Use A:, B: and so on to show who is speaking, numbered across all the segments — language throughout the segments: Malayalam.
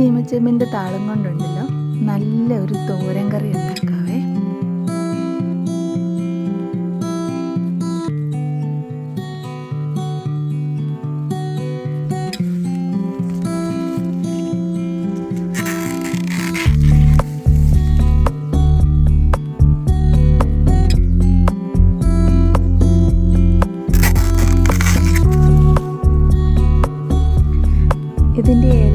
A: ചീമച്ചെമ്പിന്റെ താളം കൊണ്ടുണ്ടല്ലോ. നല്ല ഒരു തോരൻ കറി ഉണ്ടാക്കാവേ. ഇതിന്റെ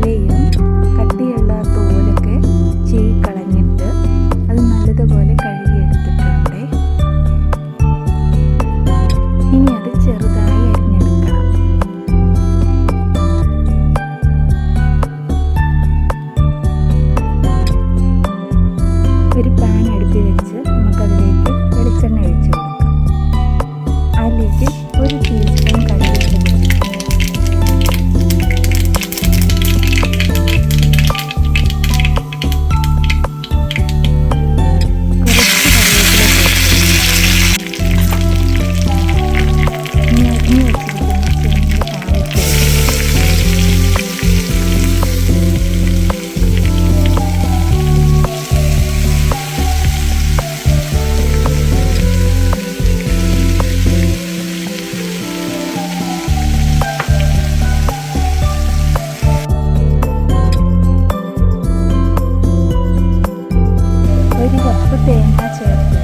A: ഒരു കപ്പ് തേങ്ങ ചേർത്ത്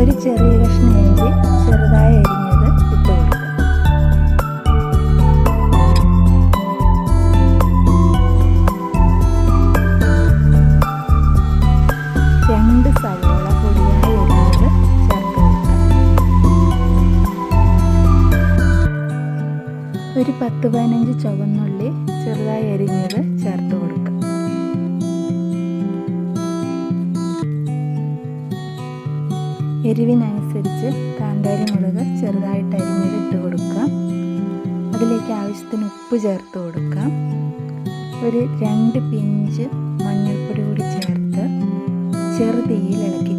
A: ഒരു ചെറിയ കഷ്ണം ഇഞ്ചി ചെറുതായി അരിഞ്ഞത് ഇട്ട് കൊടുക്കുക രണ്ട് സവോള പൊടിയായി അരിഞ്ഞത് ചേർത്ത് ഒരു പത്ത് പതിനഞ്ച് ചുവന്നുള്ളി ചെറുതായി അരിഞ്ഞത് ചേർത്ത് കൊടുക്കുക. എരിവിനനുസരിച്ച് കാന്താരി മുളക് ചെറുതായിട്ട് അരിഞ്ഞത് കൊടുക്കാം അതിലേക്ക് ആവശ്യത്തിന് ഉപ്പ് ചേർത്ത് കൊടുക്കാം ഒരു രണ്ട് പിഞ്ച് മഞ്ഞൾപ്പൊടി കൂടി ചേർത്ത് ചെറുതീയിൽ ഇളക്കി